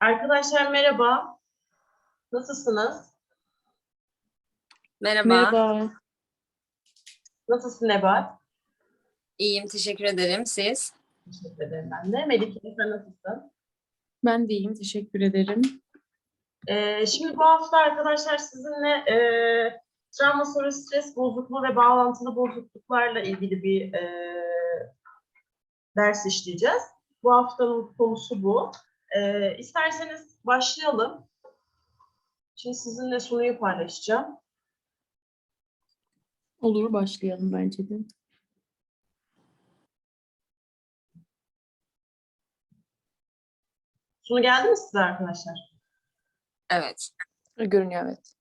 Arkadaşlar merhaba. Nasılsınız? Merhaba. Merhaba. Nasılsın Nebat? İyiyim, teşekkür ederim. Siz? Teşekkür ederim ben de. Melike sen nasılsın? Ben de iyiyim. Teşekkür ederim. Ee, şimdi bu hafta arkadaşlar sizinle e, travma sonrası stres bozukluğu ve bağlantılı bozukluklarla ilgili bir e, ders işleyeceğiz. Bu haftanın konusu bu. E, isterseniz başlayalım. Şimdi sizinle sunuyu paylaşacağım. Olur başlayalım bence de. Sunu geldi mi size arkadaşlar? Evet. Görünüyor evet.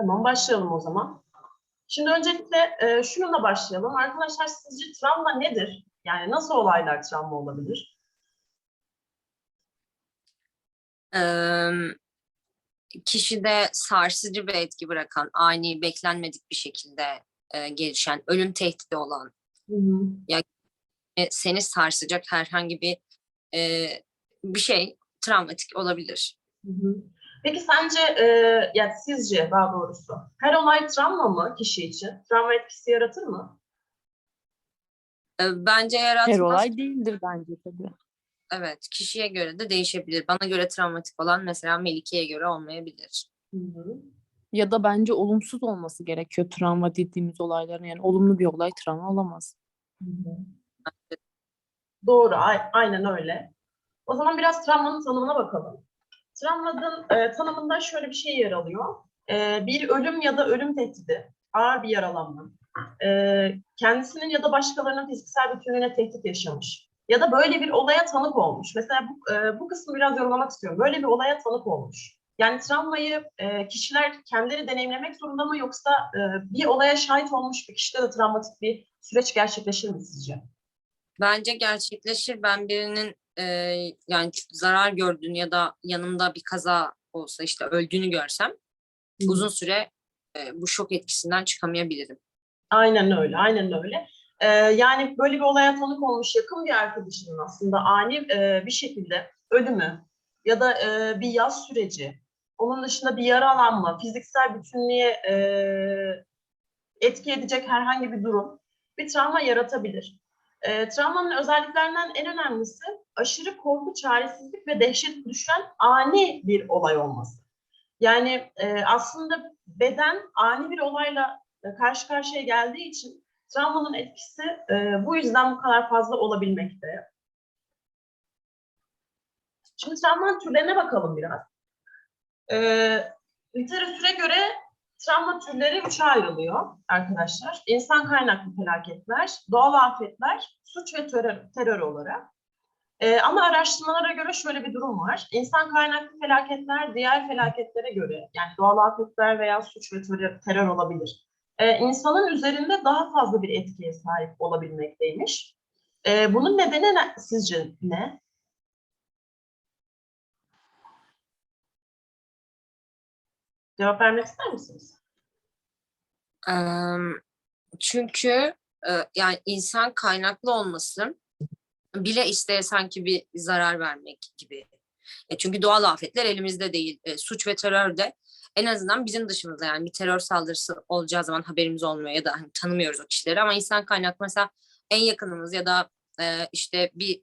Tamam, başlayalım o zaman. Şimdi öncelikle e, şununla başlayalım. Arkadaşlar sizce travma nedir? Yani nasıl olaylar travma olabilir? Ee, kişide sarsıcı bir etki bırakan, ani, beklenmedik bir şekilde e, gelişen, ölüm tehdidi olan, e, seni sarsacak herhangi bir e, bir şey travmatik olabilir. Hı hı. Peki sence, e, yani sizce daha doğrusu, her olay travma mı kişi için? Travma etkisi yaratır mı? E, bence yaratmaz. Her olay değildir bence tabii. Evet, kişiye göre de değişebilir. Bana göre travmatik olan mesela Melike'ye göre olmayabilir. Hı hı. Ya da bence olumsuz olması gerekiyor travma dediğimiz olayların. Yani olumlu bir olay travma olamaz. Hı hı. Doğru, aynen öyle. O zaman biraz travmanın tanımına bakalım. Travmanın e, tanımında şöyle bir şey yer alıyor. E, bir ölüm ya da ölüm tehdidi, ağır bir yaralanma, e, kendisinin ya da başkalarının fiziksel bütünlüğüne tehdit yaşamış ya da böyle bir olaya tanık olmuş. Mesela bu, e, bu kısmı biraz yorumlamak istiyorum. Böyle bir olaya tanık olmuş. Yani travmayı e, kişiler kendileri deneyimlemek zorunda mı yoksa e, bir olaya şahit olmuş bir kişide de travmatik bir süreç gerçekleşir mi sizce? Bence gerçekleşir. Ben birinin e, yani zarar gördüğünü ya da yanımda bir kaza olsa işte öldüğünü görsem uzun süre e, bu şok etkisinden çıkamayabilirim. Aynen öyle, aynen öyle. Ee, yani böyle bir olaya tanık olmuş yakın bir arkadaşının aslında ani e, bir şekilde ölümü ya da e, bir yaz süreci, onun dışında bir yaralanma, fiziksel bütünlüğe e, etki edecek herhangi bir durum bir travma yaratabilir. E, travmanın özelliklerinden en önemlisi aşırı korku, çaresizlik ve dehşet düşen ani bir olay olması. Yani e, aslında beden ani bir olayla karşı karşıya geldiği için travmanın etkisi e, bu yüzden bu kadar fazla olabilmekte. Şimdi travmanın türlerine bakalım biraz. E, literatüre göre travma türleri üçe ayrılıyor arkadaşlar. İnsan kaynaklı felaketler, doğal afetler, suç ve terör, terör olarak. E, ama araştırmalara göre şöyle bir durum var. İnsan kaynaklı felaketler diğer felaketlere göre yani doğal afetler veya suç ve terör, terör olabilir. E, insanın üzerinde daha fazla bir etkiye sahip olabilmekteymiş. E, bunun nedeni ne, sizce ne? Cevap vermek ister misiniz? Çünkü e, yani insan kaynaklı olması bile isteye sanki bir zarar vermek gibi. E, çünkü doğal afetler elimizde değil. E, suç ve terör de en azından bizim dışımızda yani bir terör saldırısı olacağı zaman haberimiz olmuyor ya da hani tanımıyoruz o kişileri ama insan kaynaklı mesela en yakınımız ya da işte bir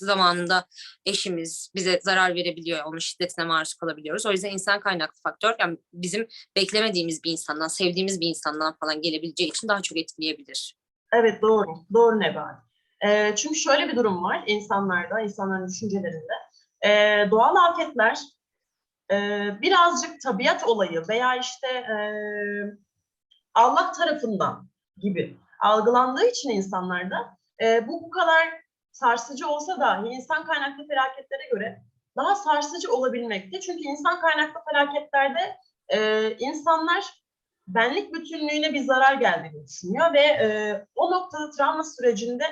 zamanında eşimiz bize zarar verebiliyor, onun şiddetine maruz kalabiliyoruz. O yüzden insan kaynaklı faktör yani bizim beklemediğimiz bir insandan, sevdiğimiz bir insandan falan gelebileceği için daha çok etkileyebilir. Evet doğru. Doğru Nebahat. E, çünkü şöyle bir durum var insanlarda, insanların düşüncelerinde. E, doğal afetler e, birazcık tabiat olayı veya işte e, Allah tarafından gibi algılandığı için insanlarda e, bu bu kadar sarsıcı olsa dahi insan kaynaklı felaketlere göre daha sarsıcı olabilmekte. Çünkü insan kaynaklı felaketlerde e, insanlar benlik bütünlüğüne bir zarar geldiğini düşünüyor ve e, o noktada travma sürecinde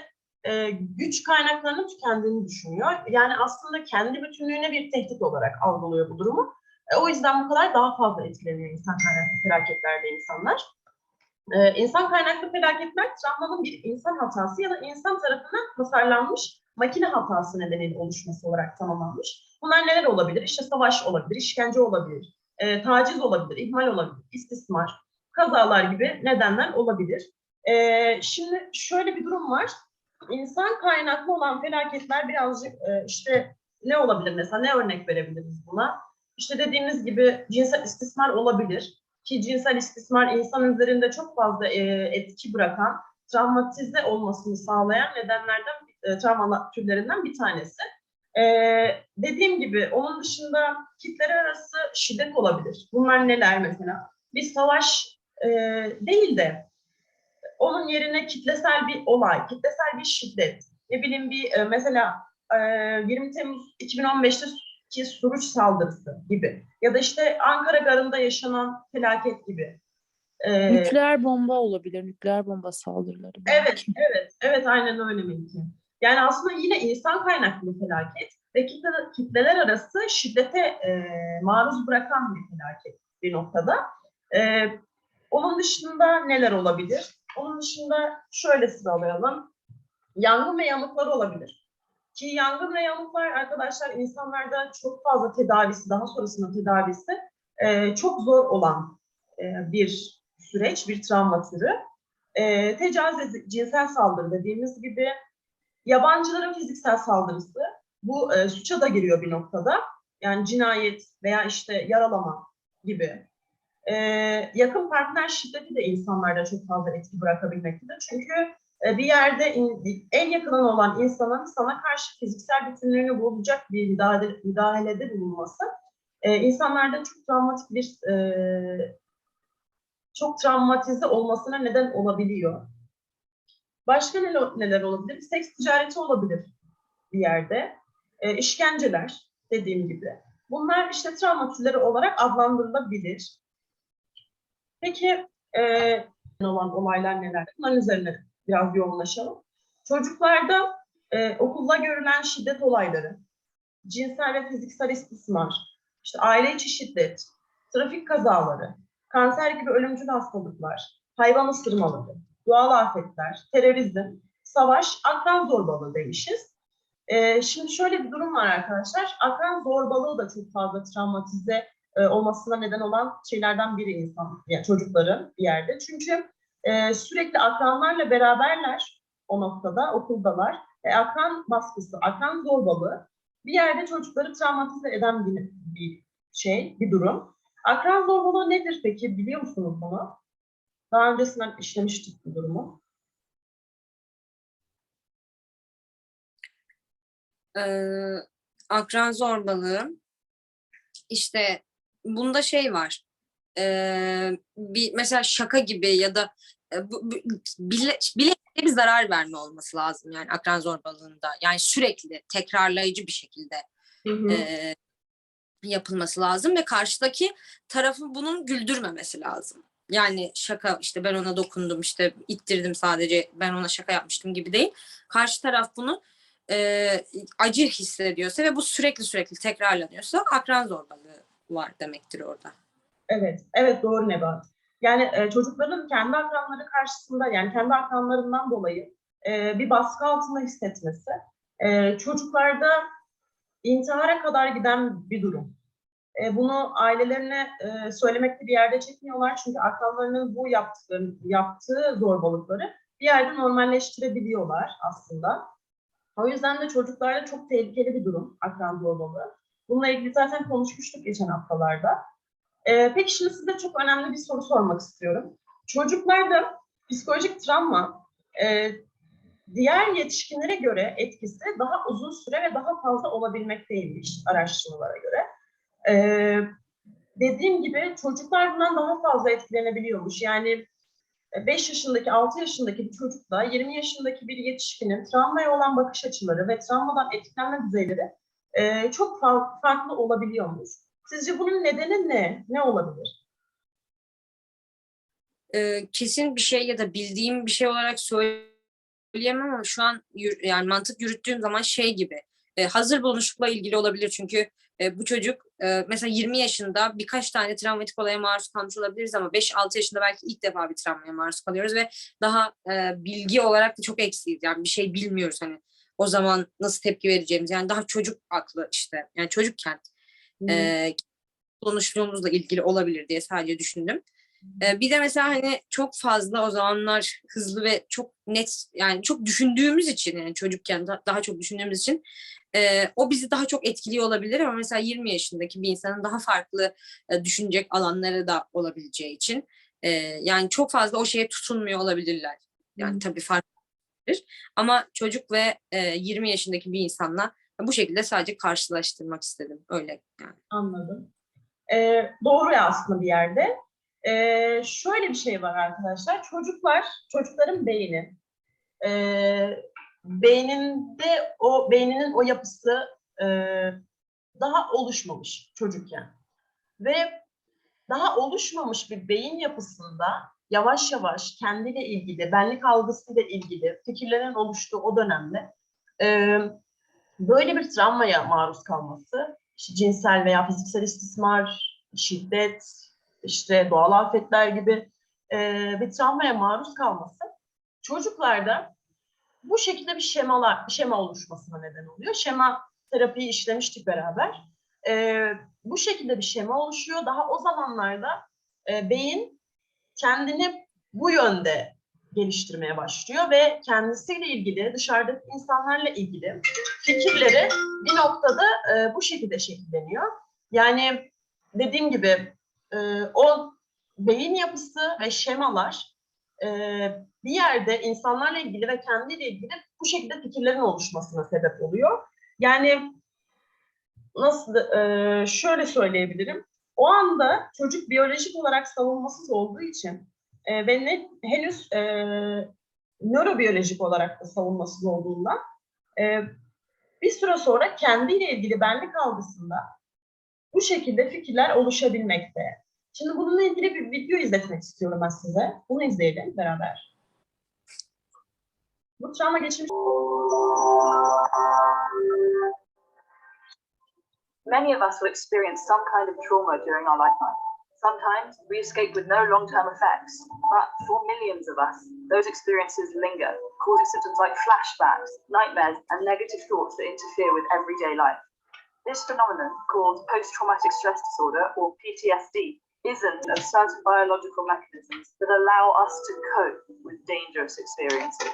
e, güç kaynaklarının tükendiğini düşünüyor. Yani aslında kendi bütünlüğüne bir tehdit olarak algılıyor bu durumu. E, o yüzden bu kadar daha fazla etkileniyor insan kaynaklı felaketlerde insanlar. E, insan kaynaklı felaketler travmanın bir insan hatası ya da insan tarafından tasarlanmış makine hatası nedeniyle oluşması olarak tanımlanmış. Bunlar neler olabilir? İşte savaş olabilir, işkence olabilir, e, taciz olabilir, ihmal olabilir, istismar, kazalar gibi nedenler olabilir. E, şimdi şöyle bir durum var. İnsan kaynaklı olan felaketler birazcık e, işte ne olabilir mesela ne örnek verebiliriz buna? İşte dediğimiz gibi cinsel istismar olabilir ki cinsel istismar insan üzerinde çok fazla e, etki bırakan, travmatize olmasını sağlayan nedenlerden, e, travma türlerinden bir tanesi. E, dediğim gibi onun dışında kitleler arası şiddet olabilir. Bunlar neler mesela? Bir savaş e, değil de onun yerine kitlesel bir olay, kitlesel bir şiddet, ne bileyim bir e, mesela e, 20 Temmuz 2015'te Suruç saldırısı gibi ya da işte Ankara Garı'nda yaşanan felaket gibi. E, Nükleer bomba olabilir. Nükleer bomba saldırıları. Evet, belki. evet, evet aynen öyle Melike. Yani aslında yine insan kaynaklı bir felaket ve kitle, kitleler arası şiddete e, maruz bırakan bir felaket bir noktada. E, onun dışında neler olabilir? Onun dışında şöyle sıralayalım. Yangın ve yanıklar olabilir. Ki yangın ve yanıklar arkadaşlar insanlarda çok fazla tedavisi, daha sonrasında tedavisi e, çok zor olan e, bir süreç, bir travma türü. E, tecavüz, cinsel saldırı dediğimiz gibi yabancıların fiziksel saldırısı bu e, suça da giriyor bir noktada. Yani cinayet veya işte yaralama gibi. E, yakın partner şiddeti de insanlarda çok fazla etki bırakabilmektedir. Çünkü bir yerde en yakının olan insanın sana karşı fiziksel bütünlüğünü bozacak bir müdahale, müdahalede bulunması e, insanlarda çok travmatik bir e, çok travmatize olmasına neden olabiliyor. Başka neler, olabilir? Seks ticareti olabilir bir yerde. E, işkenceler dediğim gibi. Bunlar işte travma türleri olarak adlandırılabilir. Peki e, olan olaylar neler? Bunların üzerine biraz yoğunlaşalım. Çocuklarda e, okulda görülen şiddet olayları, cinsel ve fiziksel istismar, işte aile içi şiddet, trafik kazaları, kanser gibi ölümcül hastalıklar, hayvan ısırmaları, doğal afetler, terörizm, savaş, akran zorbalığı demişiz. Ee, şimdi şöyle bir durum var arkadaşlar. Akran zorbalığı da çok fazla travmatize e, olmasına neden olan şeylerden biri insan, yani çocukların bir yerde. Çünkü e, sürekli akranlarla beraberler o noktada, okuldalar. E, akran baskısı, akran zorbalığı bir yerde çocukları travmatize eden bir, bir şey, bir durum. Akran zorbalığı nedir peki? Biliyor musunuz bunu? Daha öncesinden işlemiştik bu durumu. Ee, akran zorbalığı işte bunda şey var ee, bir mesela şaka gibi ya da bu, bu- bile, bile bir zarar verme olması lazım yani akran zorbalığında yani sürekli tekrarlayıcı bir şekilde Hı hı. e, yapılması lazım ve karşıdaki tarafı bunun güldürmemesi lazım. Yani şaka işte ben ona dokundum işte ittirdim sadece ben ona şaka yapmıştım gibi değil. Karşı taraf bunu e, acı hissediyorsa ve bu sürekli sürekli tekrarlanıyorsa akran zorbalığı var demektir orada. Evet, evet doğru Nebahat. Yani e, çocukların kendi akranları karşısında yani kendi akranlarından dolayı e, bir baskı altında hissetmesi e, çocuklarda intihara kadar giden bir durum. E, bunu ailelerine e, söylemekte bir yerde çekmiyorlar çünkü akranlarının bu yaptıkları, yaptığı zorbalıkları bir yerde normalleştirebiliyorlar aslında. O yüzden de çocuklarda çok tehlikeli bir durum akran zorbalığı. Bununla ilgili zaten konuşmuştuk geçen haftalarda. Ee, peki şimdi size çok önemli bir soru sormak istiyorum. Çocuklarda psikolojik travma e, diğer yetişkinlere göre etkisi daha uzun süre ve daha fazla olabilmekteymiş araştırmalara göre. Ee, dediğim gibi çocuklar bundan daha fazla etkilenebiliyormuş. Yani 5 yaşındaki, 6 yaşındaki bir çocukla 20 yaşındaki bir yetişkinin travmaya olan bakış açıları ve travmadan etkilenme düzeyleri e, çok fa- farklı olabiliyormuş. Sizce bunun nedeni ne? Ne olabilir? e, kesin bir şey ya da bildiğim bir şey olarak söyleyemem ama şu an yani mantık yürüttüğüm zaman şey gibi e, hazır bulunuşlukla ilgili olabilir çünkü e, bu çocuk e, mesela 20 yaşında birkaç tane travmatik olaya maruz kalmış olabiliriz ama 5-6 yaşında belki ilk defa bir travmaya maruz kalıyoruz ve daha e, bilgi olarak da çok eksiyiz yani bir şey bilmiyoruz hani o zaman nasıl tepki vereceğimiz yani daha çocuk aklı işte yani çocukken e, konuştuğumuzla ilgili olabilir diye sadece düşündüm. E, bir de mesela hani çok fazla o zamanlar hızlı ve çok net yani çok düşündüğümüz için yani çocukken da- daha çok düşündüğümüz için e, o bizi daha çok etkiliyor olabilir ama mesela 20 yaşındaki bir insanın daha farklı e, düşünecek alanları da olabileceği için e, yani çok fazla o şeye tutunmuyor olabilirler. Yani tabii farklı olabilir. ama çocuk ve e, 20 yaşındaki bir insanla bu şekilde sadece karşılaştırmak istedim öyle yani. Anladım. Ee, doğru aslında bir yerde. Ee, şöyle bir şey var arkadaşlar. Çocuklar, çocukların beyni. Ee, beyninde o beyninin o yapısı e, daha oluşmamış çocukken. Ve daha oluşmamış bir beyin yapısında yavaş yavaş kendiyle ilgili, benlik algısıyla ilgili fikirlerin oluştuğu o dönemde e, böyle bir travmaya maruz kalması işte cinsel veya fiziksel istismar, şiddet, işte doğal afetler gibi e, bir travmaya maruz kalması çocuklarda bu şekilde bir şemalar, bir şema oluşmasına neden oluyor. Şema terapiyi işlemiştik beraber. E, bu şekilde bir şema oluşuyor. Daha o zamanlarda e, beyin kendini bu yönde geliştirmeye başlıyor ve kendisiyle ilgili, dışarıdaki insanlarla ilgili fikirleri bir noktada e, bu şekilde şekilleniyor. Yani dediğim gibi e, o beyin yapısı ve şemalar e, bir yerde insanlarla ilgili ve kendiyle ilgili bu şekilde fikirlerin oluşmasına sebep oluyor. Yani nasıl e, şöyle söyleyebilirim. O anda çocuk biyolojik olarak savunmasız olduğu için e, ve ne, henüz e, nörobiyolojik olarak da savunmasız olduğundan e, bir süre sonra kendiyle ilgili benlik algısında bu şekilde fikirler oluşabilmekte. Şimdi bununla ilgili bir video izletmek istiyorum ben size. Bunu izleyelim beraber. Bu travma geçirmiş Many of us will experience some kind of trauma during our lifetime. Sometimes we escape with no long term effects, but for millions of us, those experiences linger, causing symptoms like flashbacks, nightmares, and negative thoughts that interfere with everyday life. This phenomenon, called post traumatic stress disorder or PTSD, isn't of certain biological mechanisms that allow us to cope with dangerous experiences.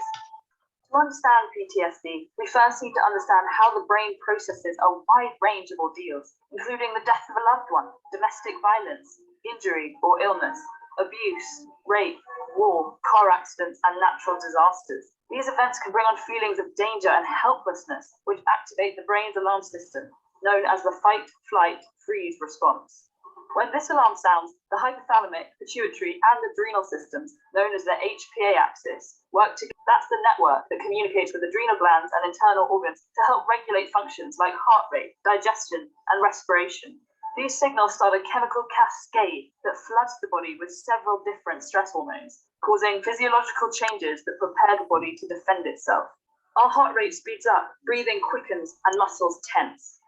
To understand PTSD, we first need to understand how the brain processes a wide range of ordeals, including the death of a loved one, domestic violence, injury or illness, abuse, rape, war, car accidents, and natural disasters. These events can bring on feelings of danger and helplessness, which activate the brain's alarm system, known as the fight, flight, freeze response. When this alarm sounds, the hypothalamic, pituitary, and adrenal systems, known as the HPA axis, work together. That's the network that communicates with adrenal glands and internal organs to help regulate functions like heart rate, digestion, and respiration. These signals start a chemical cascade that floods the body with several different stress hormones, causing physiological changes that prepare the body to defend itself. Our heart rate speeds up, breathing quickens, and muscles tense.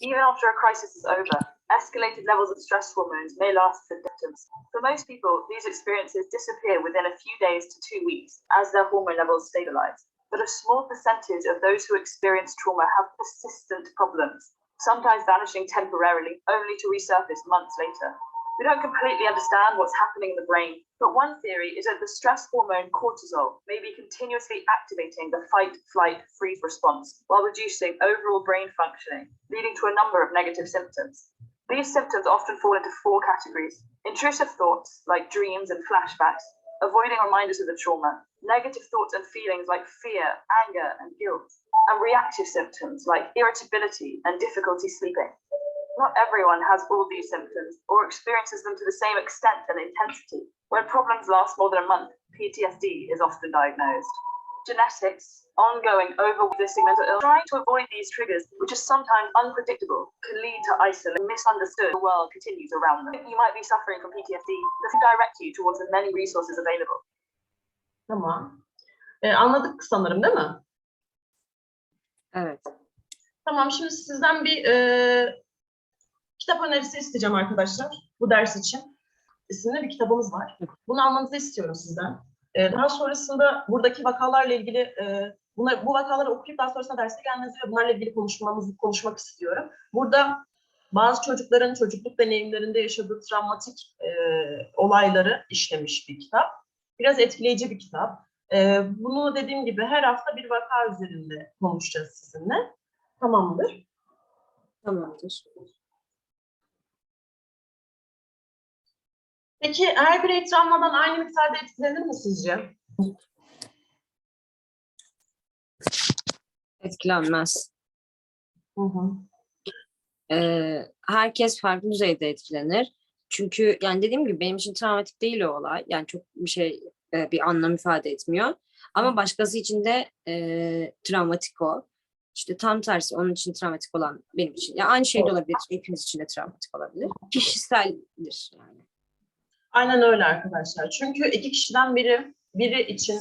Even after a crisis is over, escalated levels of stress hormones may last for decades. For most people, these experiences disappear within a few days to two weeks as their hormone levels stabilize. But a small percentage of those who experience trauma have persistent problems, sometimes vanishing temporarily, only to resurface months later. We don't completely understand what's happening in the brain, but one theory is that the stress hormone cortisol may be continuously activating the fight, flight, freeze response while reducing overall brain functioning, leading to a number of negative symptoms. These symptoms often fall into four categories intrusive thoughts, like dreams and flashbacks, avoiding reminders of the trauma, negative thoughts and feelings like fear, anger, and guilt, and reactive symptoms like irritability and difficulty sleeping. Not everyone has all these symptoms or experiences them to the same extent and intensity. When problems last more than a month, PTSD is often diagnosed. Genetics, ongoing over-existing mental illness, trying to avoid these triggers, which are sometimes unpredictable, can lead to isolation, misunderstood. The world continues around them. You might be suffering from PTSD. This can direct you towards the many resources available. Tamam. E, anladık sanırım değil mi? Evet. Tamam şimdi sizden bir e, kitap önerisi isteyeceğim arkadaşlar bu ders için. İsimli bir kitabımız var. Bunu almanızı istiyorum sizden. E, daha sonrasında buradaki vakalarla ilgili e, buna, bu vakaları okuyup daha sonrasında derse gelmenizi ve bunlarla ilgili konuşmamızı konuşmak istiyorum. Burada bazı çocukların çocukluk deneyimlerinde yaşadığı travmatik e, olayları işlemiş bir kitap. Biraz etkileyici bir kitap. E, bunu dediğim gibi her hafta bir vaka üzerinde konuşacağız sizinle. Tamamdır. Tamamdır. Peki her birey travmadan aynı miktarda etkilenir mi sizce? Etkilenmez. Hı hı. Ee, herkes farklı düzeyde etkilenir. Çünkü yani dediğim gibi benim için travmatik değil o olay. Yani çok bir şey e, bir anlam ifade etmiyor. Ama başkası için de e, travmatik o. İşte tam tersi onun için travmatik olan benim için. Ya aynı şey de olabilir. Hepimiz için de travmatik olabilir. Kişiseldir yani. Aynen öyle arkadaşlar. Çünkü iki kişiden biri biri için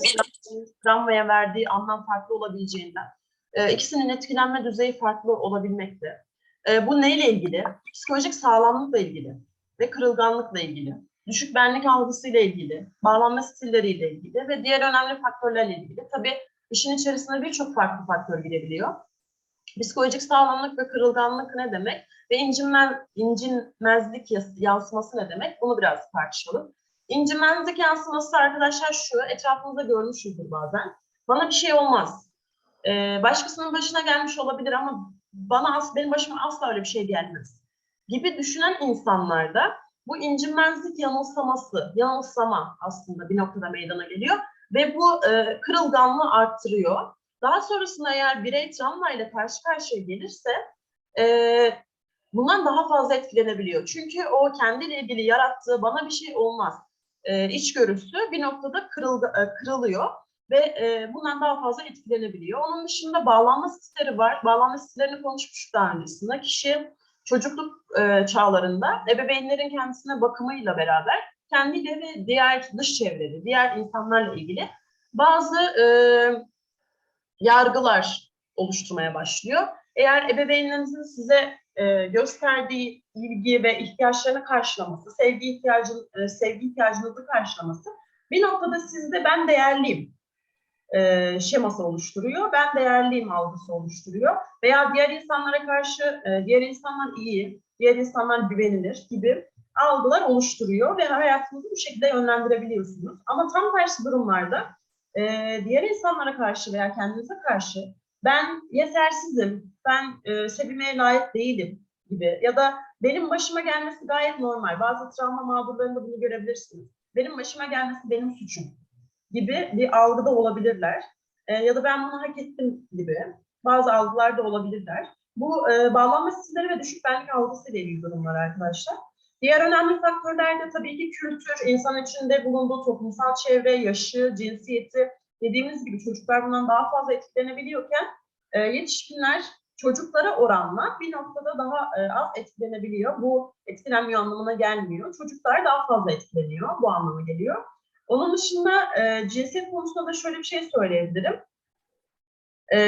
travmaya verdiği anlam farklı olabileceğinden e, ikisinin etkilenme düzeyi farklı olabilmekte. E, bu neyle ilgili? Psikolojik sağlamlıkla ilgili ve kırılganlıkla ilgili. Düşük benlik algısıyla ilgili, bağlanma stilleriyle ilgili ve diğer önemli faktörlerle ilgili. Tabii işin içerisine birçok farklı faktör girebiliyor. Psikolojik sağlamlık ve kırılganlık ne demek? Ve incinmez, incinmezlik yansıması ne demek? Bunu biraz tartışalım. İncinmezlik yansıması arkadaşlar şu, etrafınızda görmüşsünüzdür bazen. Bana bir şey olmaz. Ee, başkasının başına gelmiş olabilir ama bana as benim başıma asla öyle bir şey gelmez. Gibi düşünen insanlarda bu incinmezlik yanılsaması, yanılsama aslında bir noktada meydana geliyor ve bu e, kırılganlığı arttırıyor. Daha sonrasında eğer birey travmayla karşı karşıya gelirse e, bundan daha fazla etkilenebiliyor. Çünkü o kendiyle ilgili yarattığı bana bir şey olmaz e, içgörüsü bir noktada kırıldı, e, kırılıyor ve e, bundan daha fazla etkilenebiliyor. Onun dışında bağlanma stilleri var. Bağlanma stillerini konuşmuştuk daha öncesinde. Kişi çocukluk e, çağlarında ebeveynlerin kendisine bakımıyla beraber kendiyle ve diğer dış çevreli, diğer insanlarla ilgili bazı e, yargılar oluşturmaya başlıyor. Eğer ebeveynlerinizin size e, gösterdiği ilgi ve ihtiyaçlarını karşılaması, sevgi ihtiyacın e, sevgi ihtiyacınızı karşılaması bir noktada sizde ben değerliyim e, şeması oluşturuyor. Ben değerliyim algısı oluşturuyor. Veya diğer insanlara karşı e, diğer insanlar iyi, diğer insanlar güvenilir gibi algılar oluşturuyor ve hayatınızı bu şekilde yönlendirebiliyorsunuz. Ama tam tersi durumlarda e, diğer insanlara karşı veya kendinize karşı ben yetersizim, ben e, sevilmeye layık değilim gibi ya da benim başıma gelmesi gayet normal. Bazı travma mağdurlarında bunu görebilirsiniz. Benim başıma gelmesi benim suçum gibi bir algıda olabilirler. E, ya da ben bunu hak ettim gibi bazı algılar da olabilirler. Bu e, bağlanma stilleri ve düşük benlik algısı ile ilgili durumlar arkadaşlar. Diğer önemli faktörler de tabii ki kültür, insan içinde bulunduğu toplumsal çevre, yaşı, cinsiyeti. Dediğimiz gibi çocuklar bundan daha fazla etkilenebiliyorken e, yetişkinler çocuklara oranla bir noktada daha e, az etkilenebiliyor. Bu etkilenmiyor anlamına gelmiyor. Çocuklar daha fazla etkileniyor. Bu anlama geliyor. Onun dışında e, cinsiyet konusunda da şöyle bir şey söyleyebilirim. E,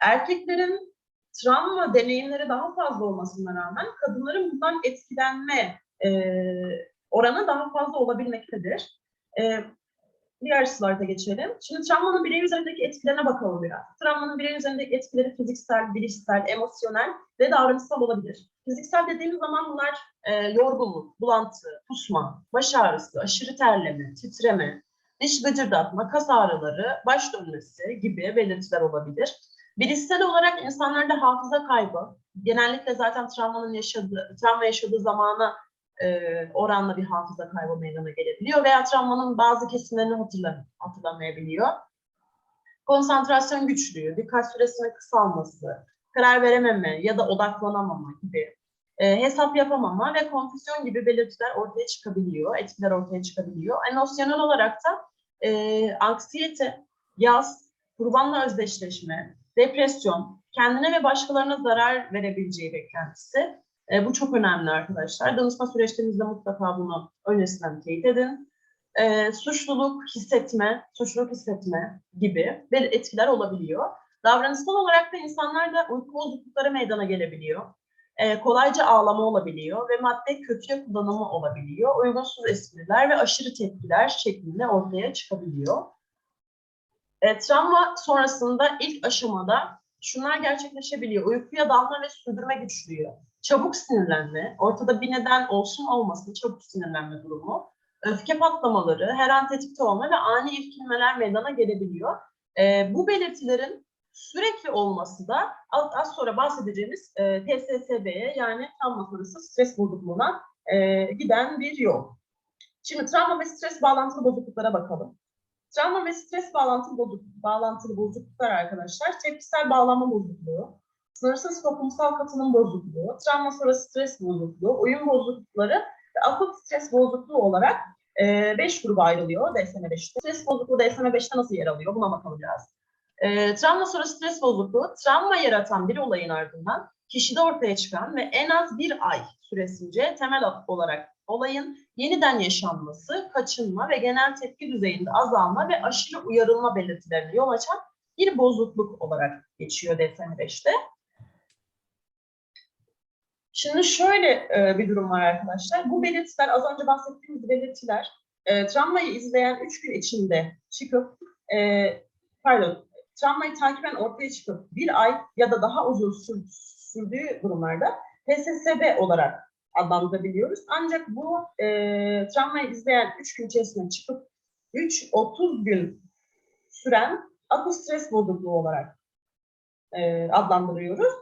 erkeklerin travma deneyimleri daha fazla olmasına rağmen kadınların bundan etkilenme e, oranı daha fazla olabilmektedir. E, diğer slayda geçelim. Şimdi travmanın birey üzerindeki etkilerine bakalım biraz. Travmanın birey üzerindeki etkileri fiziksel, bilişsel, emosyonel ve davranışsal olabilir. Fiziksel dediğimiz zaman bunlar e, yorgunluk, bulantı, kusma, baş ağrısı, aşırı terleme, titreme, diş gıcırdatma, kas ağrıları, baş dönmesi gibi belirtiler olabilir. Bilişsel olarak insanlarda hafıza kaybı, genellikle zaten travmanın yaşadığı, travma yaşadığı zamana e, oranla bir hafıza kaybı meydana gelebiliyor veya travmanın bazı kesimlerini hatırlam hatırlamayabiliyor. Konsantrasyon güçlüğü, dikkat süresinin kısalması, karar verememe ya da odaklanamama gibi e, hesap yapamama ve konfüzyon gibi belirtiler ortaya çıkabiliyor, etkiler ortaya çıkabiliyor. Emosyonel olarak da e, anksiyete, yaz, kurbanla özdeşleşme, depresyon, kendine ve başkalarına zarar verebileceği beklentisi. E, bu çok önemli arkadaşlar. Danışma süreçlerinizde mutlaka bunu öncesinden teyit edin. e, suçluluk hissetme, suçluluk hissetme gibi etkiler olabiliyor. Davranışsal olarak da insanlarda uyku bozuklukları meydana gelebiliyor. E, kolayca ağlama olabiliyor ve madde kötüye kullanımı olabiliyor. Uygunsuz espriler ve aşırı tepkiler şeklinde ortaya çıkabiliyor. E, travma sonrasında ilk aşamada şunlar gerçekleşebiliyor. Uykuya dalma ve sürdürme güçlüğü, çabuk sinirlenme, ortada bir neden olsun olmasın çabuk sinirlenme durumu, öfke patlamaları, her an tetikte olma ve ani irkilmeler meydana gelebiliyor. E, bu belirtilerin sürekli olması da az, sonra bahsedeceğimiz e, TSSB'ye yani travma sonrası stres bozukluğuna e, giden bir yol. Şimdi travma ve stres bağlantılı bozukluklara bakalım. Travma ve stres bağlantılı, bozuk, bağlantılı bozukluklar arkadaşlar, tepkisel bağlanma bozukluğu, sınırsız toplumsal katılım bozukluğu, travma sonrası stres bozukluğu, uyum bozuklukları ve akut stres bozukluğu olarak 5 gruba ayrılıyor DSM-5'te. Stres bozukluğu DSM-5'te nasıl yer alıyor? Buna bakalım biraz. E, travma sonrası stres bozukluğu, travma yaratan bir olayın ardından kişide ortaya çıkan ve en az bir ay süresince temel olarak olayın yeniden yaşanması, kaçınma ve genel tepki düzeyinde azalma ve aşırı uyarılma belirtilerine yol açan bir bozukluk olarak geçiyor DSM-5'te. Şimdi şöyle e, bir durum var arkadaşlar. Bu belirtiler, az önce bahsettiğimiz belirtiler, e, travmayı izleyen 3 gün içinde çıkıp, e, pardon, travmayı takiben ortaya çıkıp bir ay ya da daha uzun sür, sürdüğü durumlarda PSSB olarak adlandırabiliyoruz. Ancak bu e, travmayı izleyen 3 gün içerisinde çıkıp 3-30 gün süren akut stres bozukluğu olarak e, adlandırıyoruz.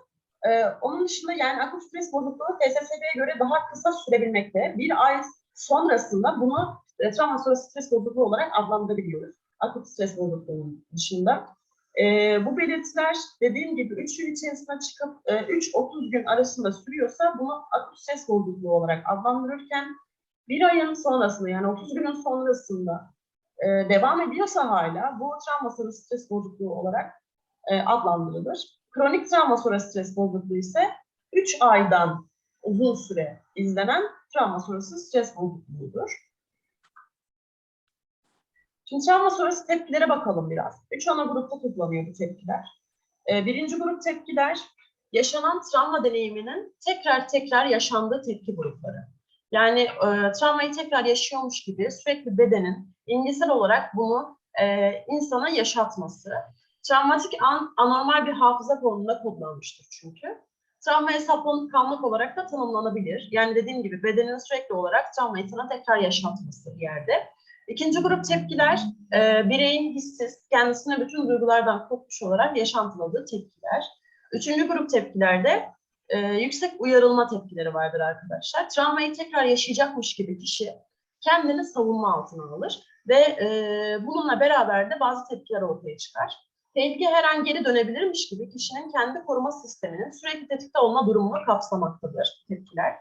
E, onun dışında yani akut stres bozukluğu TSSB'ye göre daha kısa sürebilmekte. Bir ay sonrasında bunu e, travma sonrası stres bozukluğu olarak adlandırabiliyoruz. Akut stres bozukluğunun dışında. E, bu belirtiler dediğim gibi 3 gün içerisinde çıkıp e, 3-30 gün arasında sürüyorsa bunu akut stres bozukluğu olarak adlandırırken bir ayın sonrasında yani 30 günün sonrasında e, devam ediyorsa hala bu travma sonrası stres bozukluğu olarak e, adlandırılır. Kronik travma sonrası stres bozukluğu ise 3 aydan uzun süre izlenen travma sonrası stres bozukluğudur. Şimdi travma sonrası tepkilere bakalım biraz. Üç ana grupta toplanıyor bu tepkiler. Ee, birinci grup tepkiler, yaşanan travma deneyiminin tekrar tekrar yaşandığı tepki grupları. Yani e, travmayı tekrar yaşıyormuş gibi sürekli bedenin imgesel olarak bunu e, insana yaşatması. Travmatik an, anormal bir hafıza formunda kodlanmıştır çünkü. Travmaya saplanıp kalmak olarak da tanımlanabilir. Yani dediğim gibi bedenin sürekli olarak travmayı sana tekrar yaşatması yerde. İkinci grup tepkiler, e, bireyin hissiz, kendisine bütün duygulardan kopmuş olarak yaşantıladığı tepkiler. Üçüncü grup tepkilerde e, yüksek uyarılma tepkileri vardır arkadaşlar. Travmayı tekrar yaşayacakmış gibi kişi kendini savunma altına alır ve e, bununla beraber de bazı tepkiler ortaya çıkar. Tehlike her an geri dönebilirmiş gibi kişinin kendi koruma sisteminin sürekli tetikte olma durumunu kapsamaktadır tepkiler.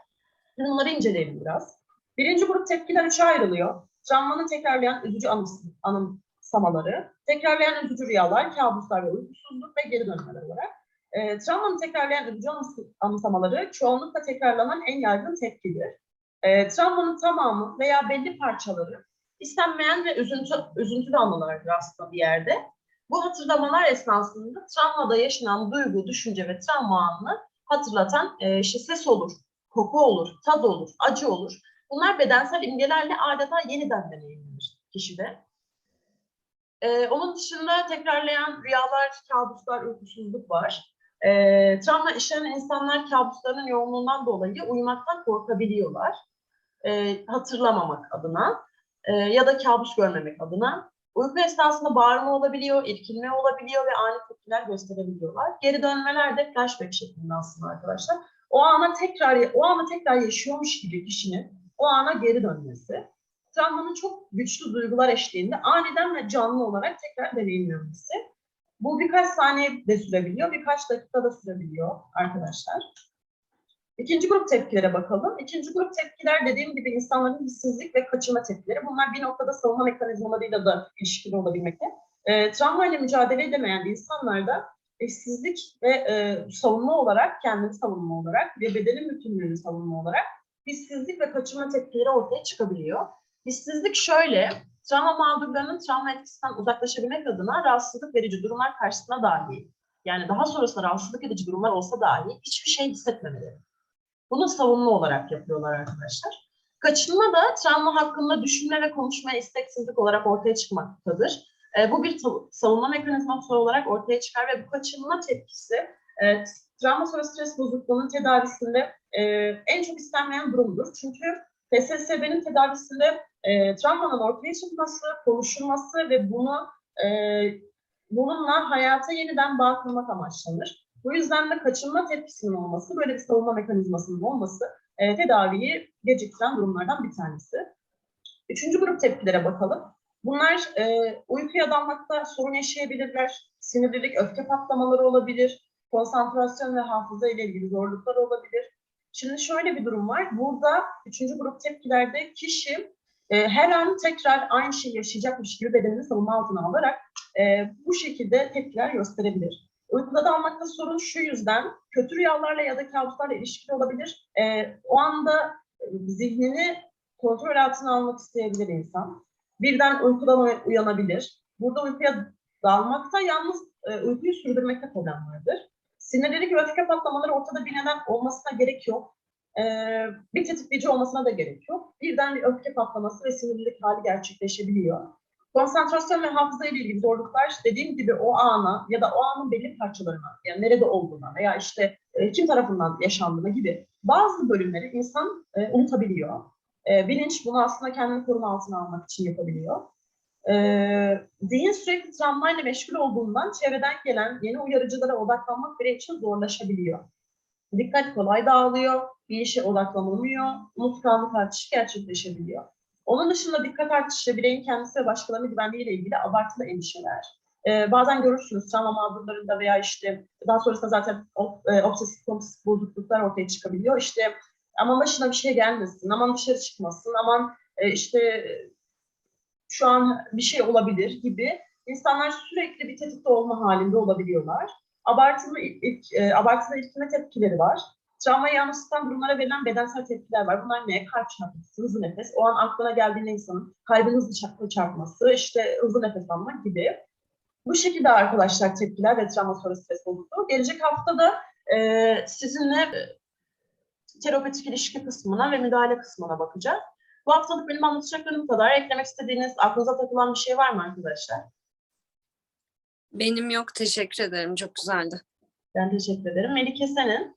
Bunları inceleyelim biraz. Birinci grup tepkiler üçe ayrılıyor. Travmanı tekrarlayan üzücü anıms anımsamaları, tekrarlayan üzücü rüyalar, kabuslar ve uykusuzluk ve geri dönmeler olarak. E, travmanı tekrarlayan üzücü anımsamaları çoğunlukla tekrarlanan en yaygın tepkidir. E, travmanın tamamı veya belli parçaları istenmeyen ve üzüntü, üzüntülü anılardır aslında bir yerde. Bu hatırlamalar esnasında travmada yaşanan duygu, düşünce ve travma anını hatırlatan e, işte ses olur, koku olur, tad olur, acı olur. Bunlar bedensel imgelerle adeta yeniden deneyimlenir kişide. Ee, onun dışında tekrarlayan rüyalar, kabuslar, uykusuzluk var. Ee, travma işlenen insanlar kabuslarının yoğunluğundan dolayı uyumaktan korkabiliyorlar. Ee, hatırlamamak adına e, ya da kabus görmemek adına. Uyku esnasında bağırma olabiliyor, irkilme olabiliyor ve ani tepkiler gösterebiliyorlar. Geri dönmeler de flashback şeklinde aslında arkadaşlar. O ana tekrar o ana tekrar yaşıyormuş gibi kişinin o ana geri dönmesi. Travmanın çok güçlü duygular eşliğinde aniden ve canlı olarak tekrar deneyimlenmesi. Bu birkaç saniye de sürebiliyor, birkaç dakika da sürebiliyor arkadaşlar. İkinci grup tepkilere bakalım. İkinci grup tepkiler dediğim gibi insanların hissizlik ve kaçırma tepkileri. Bunlar bir noktada savunma mekanizmalarıyla da ilişkili olabilmekte. E, travma ile mücadele edemeyen insanlarda hissizlik ve e, savunma olarak, kendini savunma olarak ve bedenin bütünlüğünü savunma olarak hissizlik ve kaçırma tepkileri ortaya çıkabiliyor. Hissizlik şöyle, travma mağdurlarının travma etkisinden uzaklaşabilmek adına rahatsızlık verici durumlar karşısına dahi, yani daha sonrasında rahatsızlık edici durumlar olsa dahi hiçbir şey hissetmemeleri. Bunu savunma olarak yapıyorlar arkadaşlar. Kaçınma da travma hakkında düşünme ve konuşmaya isteksizlik olarak ortaya çıkmaktadır. E, bu bir savunma mekanizması olarak ortaya çıkar ve bu kaçınma tepkisi e, travma sonrası stres bozukluğunun tedavisinde e, en çok istenmeyen durumdur. Çünkü TSSB'nin tedavisinde e, travmanın ortaya çıkması, konuşulması ve bunu e, bununla hayata yeniden bağ kurmak amaçlanır. Bu yüzden de kaçınma tepkisinin olması, böyle bir savunma mekanizmasının olması e, tedaviyi geciktiren durumlardan bir tanesi. Üçüncü grup tepkilere bakalım. Bunlar e, uykuya dalmakta sorun yaşayabilirler, sinirlilik, öfke patlamaları olabilir, konsantrasyon ve hafıza ile ilgili zorluklar olabilir. Şimdi şöyle bir durum var. Burada üçüncü grup tepkilerde kişi e, her an tekrar aynı şeyi yaşayacakmış gibi bedenini savunma altına alarak e, bu şekilde tepkiler gösterebilir. Uykuda dalmakta sorun şu yüzden kötü rüyalarla ya da kabuslarla ilişkili olabilir. E, o anda e, zihnini kontrol altına almak isteyebilir insan. Birden uykudan uy- uyanabilir. Burada uykuya dalmakta yalnız e, uykuyu sürdürmekte problem vardır. Sinirlilik ve öfke patlamaları ortada bir neden olmasına gerek yok. Ee, bir tetikleyici olmasına da gerek yok. Birden bir öfke patlaması ve sinirlilik hali gerçekleşebiliyor. Konsantrasyon ve hafıza ile ilgili zorluklar dediğim gibi o ana ya da o anın belli parçalarına, yani nerede olduğuna veya işte e, kim tarafından yaşandığına gibi bazı bölümleri insan e, unutabiliyor. E, bilinç bunu aslında kendini koruma altına almak için yapabiliyor. Ee, zihin sürekli travmayla meşgul olduğundan çevreden gelen yeni uyarıcılara odaklanmak birey için zorlaşabiliyor. Dikkat kolay dağılıyor, bir işe odaklanılmıyor, unutkanlık artışı gerçekleşebiliyor. Onun dışında dikkat artışı bireyin kendisi ve başkalarının güvenliğiyle ilgili abartılı endişeler. Ee, bazen görürsünüz travma mağdurlarında veya işte daha sonrasında zaten e, obsesif kompulsif bozukluklar ortaya çıkabiliyor. İşte aman başına bir şey gelmesin, aman dışarı çıkmasın, aman e, işte şu an bir şey olabilir gibi insanlar sürekli bir tetikte olma halinde olabiliyorlar. Abartılı e, abartılı ilkime tepkileri var. Travmayı yansıtan durumlara verilen bedensel tepkiler var. Bunlar ne? Kalp çarpması, hızlı nefes. O an aklına geldiğinde insanın kalbin hızlı çarpma çarpması, işte hızlı nefes almak gibi. Bu şekilde arkadaşlar tepkiler ve travma sonrası stres bozukluğu. Gelecek hafta da e, sizinle e, terapötik ilişki kısmına ve müdahale kısmına bakacağız. Bu haftalık benim anlatacaklarım bu kadar. Eklemek istediğiniz, aklınıza takılan bir şey var mı arkadaşlar? Benim yok teşekkür ederim çok güzeldi. Ben teşekkür ederim. Melike senin?